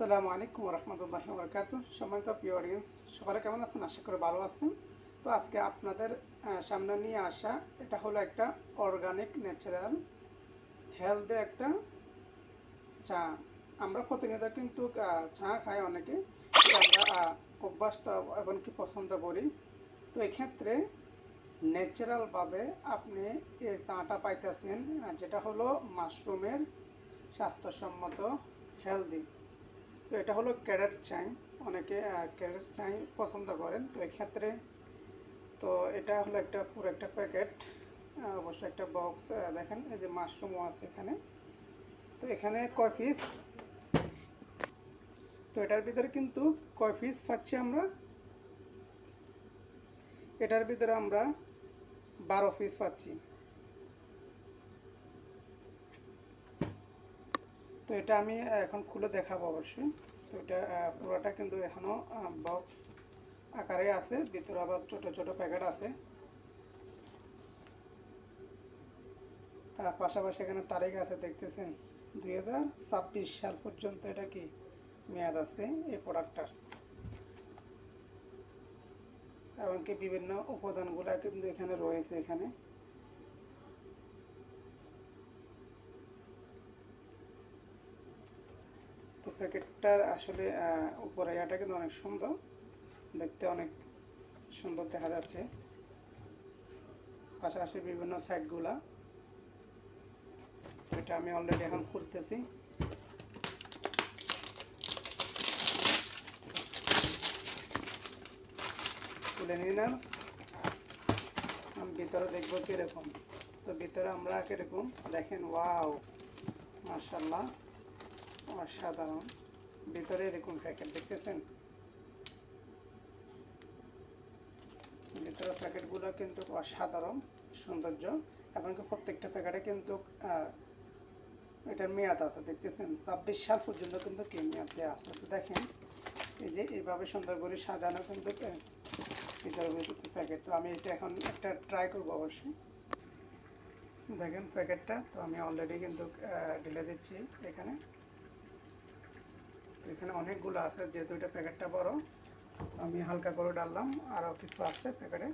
আসসালামু আলাইকুম রহমতুল্লাহ বরকাত সম্মানিত প্রিয় অডিয়েন্স সকালে কেমন আছেন? আশা করি ভালো আছেন। তো আজকে আপনাদের সামনে নিয়ে আসা এটা হলো একটা অর্গানিক ন্যাচারাল হেলদি একটা চা। আমরা প্রতিনিয়ত কিন্তু চা খাই অনেকে। আমরা আহ, অভ্যস্ত এবং কি পছন্দ করি। তো এক্ষেত্রে ন্যাচারালভাবে আপনি এই চাটা পাইতেছেন যেটা হলো মাশরুমের স্বাস্থ্যসম্মত হেলদি তো এটা হলো ক্যারেট চাই। অনেকে ক্যারেট চাই পছন্দ করেন, তো এক্ষেত্রে তো এটা হলো একটা পুরো একটা প্যাকেট। অবশ্যই একটা বক্স দেখেন, এই যে মাশরুমও আছে এখানে। তো এখানে কয় পিস তো এটার ভিতরে কিন্তু কয় পিস পাচ্ছি আমরা? এটার ভিতরে আমরা বারো পিস পাচ্ছি। তো এটা আমি এখন খুলে দেখাবো অবশ্যই। তো এটা পুরোটা কিন্তু এখনও বক্স আকারে আছে। ভিতরে আবার ছোট ছোট প্যাকেট আছে। তার পাশাপাশি এখানে তারিখ আছে, দেখতেছেন? দুই হাজার ছাব্বিশ সাল পর্যন্ত এটা কি মেয়াদ আছে এই প্রোডাক্টটার এমনকি বিভিন্ন উপাদানগুলো কিন্তু এখানে রয়েছে এখানে। প্যাকেটটার আসলে উপরে ইয়াটা কিন্তু অনেক সুন্দর। দেখতে অনেক সুন্দর দেখা যাচ্ছে। পাশাপাশি বিভিন্ন সাইডগুলা এটা আমি অলরেডি এখন খুলতেছি। খুলে নিলাম আমি ভিতরে দেখব কীরকম। তো ভিতরে আমরা কীরকম? দেখেন, ওয়াও মার্শাল্লাহ অসাধারণ। ভিতরে এরকম প্যাকেট, দেখতেছেন? ভিতরে প্যাকেটগুলো কিন্তু অসাধারণ, সৌন্দর্য এমনকি প্রত্যেকটা প্যাকেটে কিন্তু এটার মেয়াদ আছে, দেখতেছেন? ছাব্বিশ সাল পর্যন্ত কিন্তু কি মেয়াদ দেওয়া আছে? তো দেখেন, এই যে এইভাবে সুন্দর করে সাজানো কিন্তু ভিতরে প্যাকেট। তো আমি এটা এখন একটা ট্রাই করব অবশ্যই। দেখেন প্যাকেটটা, তো আমি অলরেডি কিন্তু ঢেলে দিচ্ছি এখানে। এখানে অনেকগুলো আছে, যেহেতু এটা প্যাকেটটা বড়, আমি হালকা করে ডাললাম, আরও কিছু আছে প্যাকেটে।